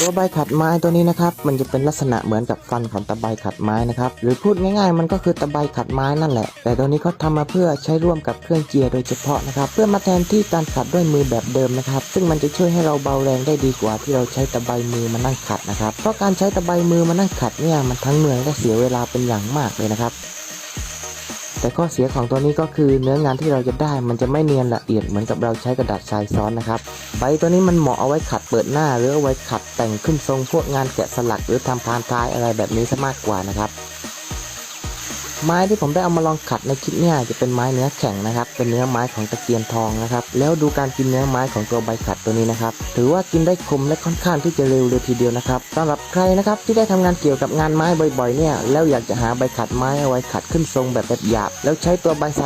ตัวใบขัดไม้ตัวนี้นะครับ มันจะเป็นลักษณะเหมือนกับฟันของตะไบขัดไม้นะครับ หรือพูดง่ายๆ มันก็คือตะไบขัดไม้นั่นแหละ แต่ตัวนี้เขาทำมาเพื่อใช้ร่วมกับเครื่องเจียร์โดยเฉพาะนะครับ เพื่อมาแทนที่การขัดด้วยมือแบบเดิมนะครับ ซึ่งมันจะช่วยให้เราเบาแรงได้ดีกว่าที่เราใช้ตะไบมือมานั่งขัดนะครับ เพราะการใช้ตะไบมือมานั่งขัดเนี่ยมันทั้งเหนื่อยและเสียเวลาเป็นอย่างมากเลยนะครับ แต่ข้อเสียของตัวนี้ก็คือเนื้องานที่เราจะได้มันจะไม่เนียนละเอียดเหมือนกับเราใช้กระดาษทรายซ้อนนะครับใบตัวนี้มันเหมาะเอาไว้ขัดเปิดหน้าหรือเอาไว้ขัดแต่งขึ้นทรงพวกงานแกะสลักหรือทำพานท้ายอะไรแบบนี้ซะมากกว่านะครับ ไม้ที่ผมได้เอามาลองขัดในคลิปเนี่ยจะเป็นไม้เนื้อแข็งนะครับ เป็นเนื้อไม้ของตะเกียนทองนะครับ แล้วดูการกินเนื้อไม้ของตัวใบขัดตัวนี้นะครับ ถือว่ากินได้คมและค่อนข้างที่จะเร็วเลยทีเดียวนะครับสำหรับใครนะครับที่ได้ทำงานเกี่ยวกับงานไม้บ่อยๆเนี่ย แล้วอยากจะหาใบขัดไม้เอาไว้ขัดขึ้นทรงแบบหยาบแล้วใช้ตัวใบทราย